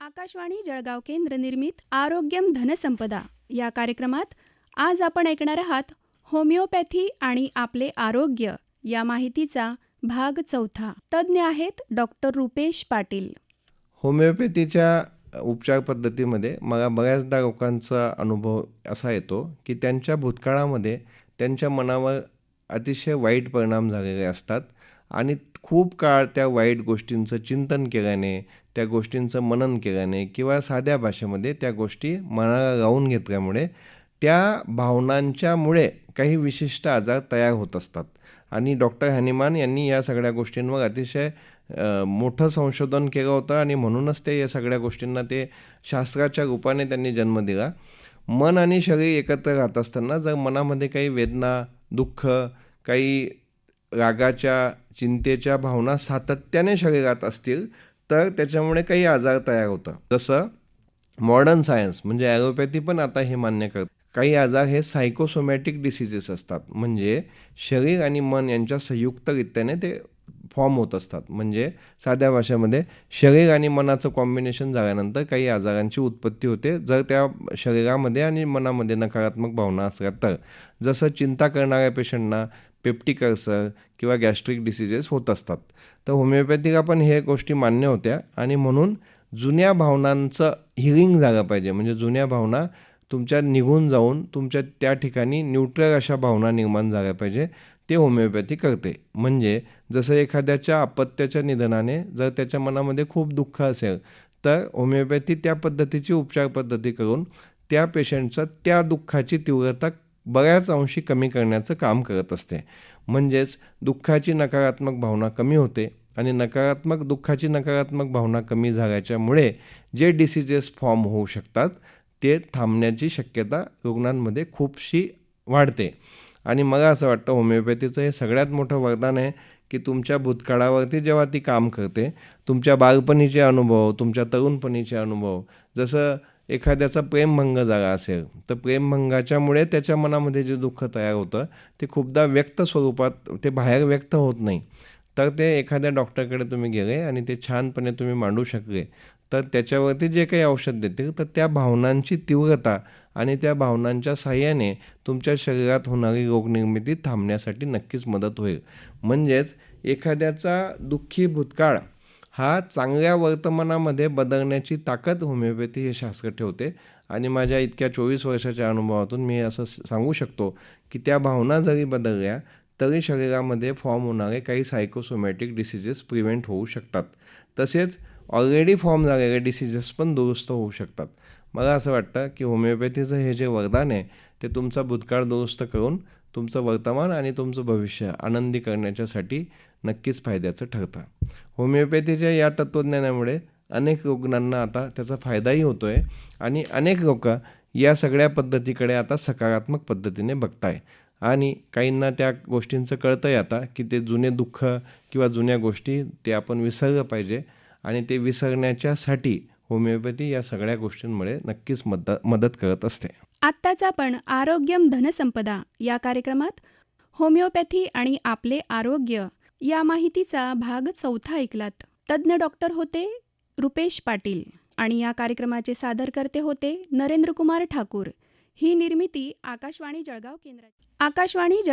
आकाशवाणी जळगाव केंद्र निर्मित आरोग्यम धनसंपदा या कार्यक्रमात आज आपण ऐकणार आहात होमिओपॅथी आणि आपले आरोग्य या माहितीचा भाग चौथा. तज्ज्ञ आहेत डॉक्टर रुपेश पाटील. होमिओपॅथीच्या उपचार पद्धतीमध्ये मला बऱ्याचदा लोकांचा अनुभव असा येतो की त्यांच्या भूतकाळामध्ये त्यांच्या मनावर अतिशय वाईट परिणाम झालेले असतात आणि खूप काळ त्या वाईट गोष्टींचं चिंतन केल्याने त्या गोष्टींचं मनन केल्याने किंवा साध्या भाषेमध्ये त्या गोष्टी मनाला लावून घेतल्यामुळे त्या भावनांच्यामुळे काही विशिष्ट आजार तयार होत असतात. आणि डॉक्टर हॅनिमान यांनी या सगळ्या गोष्टींवर अतिशय मोठं संशोधन केलं होतं आणि म्हणूनच ते या सगळ्या गोष्टींना ते शास्त्राच्या रूपाने त्यांनी जन्म दिला. मन आणि शरीर एकत्र राहत असताना जर मनामध्ये काही वेदना दुःख काही रागाच्या चिंतेच्या भावना सातत्याने शरीरात असतील तर त्याच्यामुळे काही आजार तयार होतं जसं मॉडर्न सायन्स म्हणजे ॲलोपॅथी पण आता हे मान्य करतं. काही आजार हे सायकोसोमॅटिक डिसिजेस असतात. म्हणजे शरीर आणि मन यांच्या संयुक्तरित्याने ते फॉर्म होत असतात. म्हणजे साध्या भाषेमध्ये शरीर आणि मनाचं कॉम्बिनेशन झाल्यानंतर काही आजारांची उत्पत्ती होते. जर त्या शरीरामध्ये आणि मनामध्ये नकारात्मक भावना असल्या तर. जसं चिंता करणाऱ्या पेशंटना पेप्टिक असं किंवा गॅस्ट्रिक डिसिजेस होत असतात. तर होमिओपॅथीला पण हे गोष्टी मान्य होत्या आणि म्हणून जुन्या भावनांचं हिलिंग झालं पाहिजे. म्हणजे जुन्या भावना तुमच्या निघून जाऊन तुमच्या त्या ठिकाणी न्यूट्रल अशा भावना निर्माण झाल्या पाहिजे. ते होमिओपॅथी करते. म्हणजे जसं एखाद्याच्या अपत्याच्या निधनाने जर त्याच्या मनामध्ये खूप दुःख असेल तर होमिओपॅथी त्या पद्धतीची उपचार पद्धती करून त्या पेशंटचं त्या दुःखाची तीव्रता बऱ्याच अंशी कमी करण्याचं काम करत असते. म्हणजेच दुःखाची नकारात्मक भावना कमी होते आणि नकारात्मक दुःखाची नकारात्मक भावना कमी झाल्याच्यामुळे जे डिसिजेस फॉर्म होऊ शकतात ते थांबण्याची शक्यता रुग्णांमध्ये खूपशी वाढते. आणि मला असं वाटतं होमिओपॅथीचं हे सगळ्यात मोठं वरदान आहे की तुमच्या भूतकाळावरती जेव्हा ती काम करते तुमच्या बालपणीचे अनुभव तुमच्या तरुणपणीचे अनुभव जसं एखाद्याचा प्रेमभंग झाला असेल तर प्रेमभंगाच्यामुळे त्याच्या मनामध्ये जे दुःख तयार होतं ते खूपदा व्यक्त स्वरूपात ते बाहेर व्यक्त होत नाही. तर ते एखाद्या डॉक्टरकडे तुम्ही गेले आणि ते छानपणे तुम्ही मांडू शकले तर त्याच्यावरती जे काही औषध देतील तर त्या भावनांची तीव्रता आणि त्या भावनांच्या साह्याने तुमच्या शरीरात होणारी रोगनिर्मिती थांबण्यासाठी नक्कीच मदत होईल. म्हणजेच एखाद्याचा दुःखी भूतकाळ हा चांगल्या वर्तमानामध्ये बदलण्याची ताकद होमिओपॅथी हे शास्त्र ठेवते. आणि माझ्या इतक्या चोवीस वर्षाच्या अनुभवातून मी असं सांगू शकतो की त्या भावना जरी बदलल्या तरी शरीरामध्ये फॉर्म होणारे काही सायकोसोमॅटिक डिसिजेस प्रिव्हेंट होऊ शकतात. तसेच ऑलरेडी फॉर्म झालेले डिसिजेस पण दुरुस्त होऊ शकतात. मला असं वाटतं की होमिओपॅथीचं हे जे वरदान आहे ते तुमचा भूतकाळ दुरुस्त करून तुमचं वर्तमान आणि तुमचं भविष्य आनंदी करण्याच्यासाठी नक्कीच फायद्याचं ठरतं. होमिओपॅथीच्या या तत्त्वज्ञानामुळे अनेक रुग्णांना आता त्याचा फायदाही होतो आहे आणि अनेक लोक या सगळ्या पद्धतीकडे आता सकारात्मक पद्धतीने बघताय. आणि काहींना त्या गोष्टींचं कळतं आहे आता की ते जुने दुःख किंवा जुन्या गोष्टी ते आपण विसरलं पाहिजे आणि ते विसरण्याच्यासाठी होमिओपॅथी या सगळ्या गोष्टींमुळे नक्कीच मद मदत करत असते. आत्ताच आपण आरोग्यम धनसंपदा या कार्यक्रमात होमिओपॅथी आणि आपले आरोग्य या माहितीचा भाग चौथा ऐकलात. तज्ज्ञ डॉक्टर होते रुपेश पाटील आणि या कार्यक्रमाचे सादरकर्ते होते नरेंद्र कुमार ठाकूर. ही निर्मिती आकाशवाणी जळगाव केंद्राची. आकाशवाणी